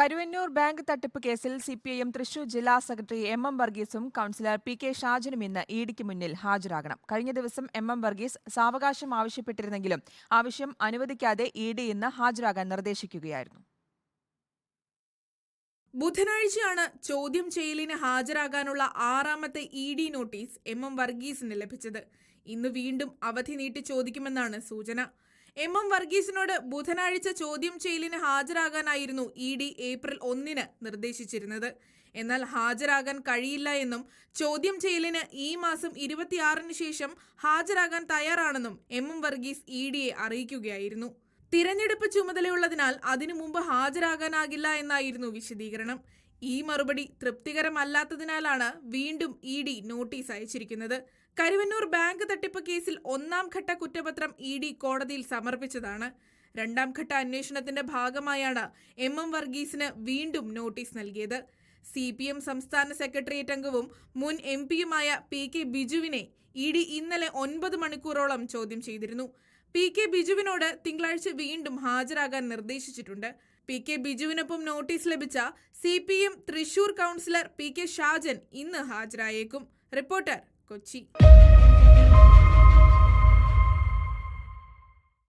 Karuvannur bank തട്ടിപ്പ് കേസിൽ C P I M Thrissur ജില്ലാ സെക്രട്ടറി എം എം വർഗീസും കൌൺസിലർ പി കെ ഷാജനും ഇന്ന് ഇഡിക്ക് മുന്നിൽ ഹാജരാകണം. കഴിഞ്ഞ ദിവസം എം എം വർഗീസ് സാവകാശം ആവശ്യപ്പെട്ടിരുന്നെങ്കിലും ആവശ്യം അനുവദിക്കാതെ ഇ ഡി ഇന്ന് ഹാജരാകാൻ നിർദ്ദേശിക്കുകയായിരുന്നു. ബുധനാഴ്ചയാണ് ചോദ്യം ചെയ്യലിന് ഹാജരാകാനുള്ള ആറാമത്തെ E D notice M M വർഗീസിന് ലഭിച്ചത്. ഇന്ന് വീണ്ടും അവധി നീട്ടി ചോദിക്കുമെന്നാണ് സൂചന. എം എം വർഗീസിനോട് ബുധനാഴ്ച ചോദ്യം ചെയ്യലിന് ഹാജരാകാനായിരുന്നു ഇ ഡി ഏപ്രിൽ ഒന്നിന് നിർദ്ദേശിച്ചിരുന്നത്. എന്നാൽ ഹാജരാകാൻ കഴിയില്ല എന്നും ചോദ്യം ചെയ്യലിന് ഈ മാസം ഇരുപത്തിയാറിന് ശേഷം ഹാജരാകാൻ തയ്യാറാണെന്നും എം എം വർഗീസ് ഇ ഡിയെ അറിയിക്കുകയായിരുന്നു. തിരഞ്ഞെടുപ്പ് ചുമതലയുള്ളതിനാൽ അതിനു മുമ്പ് ഹാജരാകാനാകില്ല എന്നായിരുന്നു വിശദീകരണം. ഈ മറുപടി തൃപ്തികരമല്ലാത്തതിനാലാണ് വീണ്ടും ഇ ഡി നോട്ടീസ് അയച്ചിരിക്കുന്നത്. കരുവന്നൂർ ബാങ്ക് തട്ടിപ്പ് കേസിൽ ഒന്നാം ഘട്ട കുറ്റപത്രം ഇ ഡി കോടതിയിൽ സമർപ്പിച്ചതാണ്. രണ്ടാം ഘട്ട അന്വേഷണത്തിന്റെ ഭാഗമായാണ് എം എം വർഗീസിന് വീണ്ടും നോട്ടീസ് നൽകിയത്. സി പി എം സംസ്ഥാന സെക്രട്ടേറിയറ്റ് അംഗവും മുൻ എം പിയുമായ പി കെ ബിജുവിനെ ഇ ഡി ഇന്നലെ ഒൻപത് മണിക്കൂറോളം ചോദ്യം ചെയ്തിരുന്നു. പി കെ ബിജുവിനോട് തിങ്കളാഴ്ച വീണ്ടും ഹാജരാകാൻ നിർദ്ദേശിച്ചിട്ടുണ്ട്. പി കെ ബിജുവിനൊപ്പം നോട്ടീസ് ലഭിച്ച C P M Thrissur councillor P K Shajan ഇന്ന് ഹാജരായേക്കും. റിപ്പോർട്ടർ കൊച്ചി.